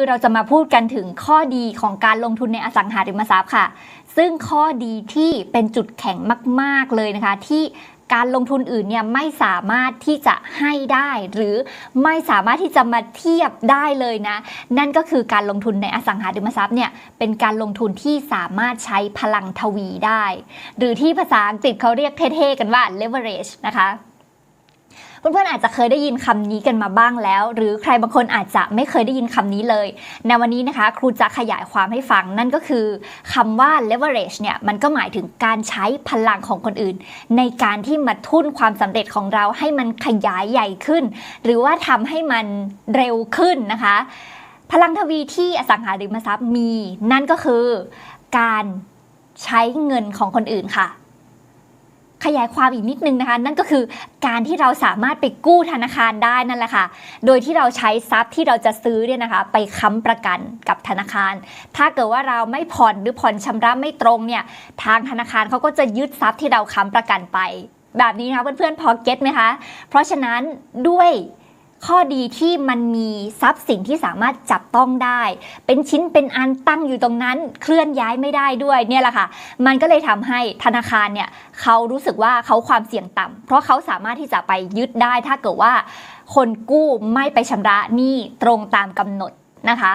คือเราจะมาพูดกันถึงข้อดีของการลงทุนในอสังหาริมทรัพย์ค่ะ ซึ่งข้อดีที่เป็นจุดแข็งมาก ๆ เลยนะคะ ที่การลงทุนอื่นเนี่ยไม่สามารถที่จะให้ได้ หรือไม่สามารถที่จะมาเทียบได้เลยนะ นั่นก็คือการลงทุนในอสังหาริมทรัพย์เนี่ยเป็นการลงทุนที่สามารถใช้พลังทวีได้ หรือที่ภาษาอังกฤษเขาเรียกเท่ๆกันว่า leverage นะคะ เพื่อนๆอาจจะเคยได้ยินคำนี้กันมาบ้างแล้ว หรือใครบางคนอาจจะไม่เคยได้ยินคำนี้เลย ในวันนี้นะคะ ครูจะขยายความให้ฟังนั่นก็คือคำว่า leverage เนี่ยมันก็หมายถึงการใช้พลังของคนอื่น ในการที่มาทุ่นความสำเร็จของเราให้มันขยายใหญ่ขึ้น หรือว่าทำให้มันเร็วขึ้นนะคะ พลังทวีที่อสังหาริมทรัพย์มี นั่นก็คือการใช้เงินของคนอื่นค่ะ ขยายความอีกนิดนึงนะคะ นั่นก็คือการที่เราสามารถไปกู้ธนาคารได้นั่นแหละค่ะ โดยที่เราใช้ทรัพย์ที่เราจะซื้อเนี่ยนะคะ ไปค้ำประกันกับธนาคาร ถ้าเกิดว่าเราไม่ผ่อนหรือผ่อนชำระไม่ตรงเนี่ยทางธนาคารเขาก็จะยึดทรัพย์ที่เราค้ำประกันไป แบบนี้นะคะเพื่อนๆพอเก็ตไหมคะ เพราะฉะนั้นด้วย ข้อดีที่มันมีทรัพย์สินที่สามารถจับต้องได้ เป็นชิ้นเป็นอันตั้งอยู่ตรงนั้น เคลื่อนย้ายไม่ได้ด้วยเนี่ยแหละค่ะ มันก็เลยทำให้ธนาคารเนี่ยเขารู้สึกว่าเขาความเสี่ยงต่ำเพราะเขาสามารถที่จะไปยึดได้ถ้าเกิดว่า คนกู้ไม่ไปชำระหนี้ตรงตามกำหนดนะคะ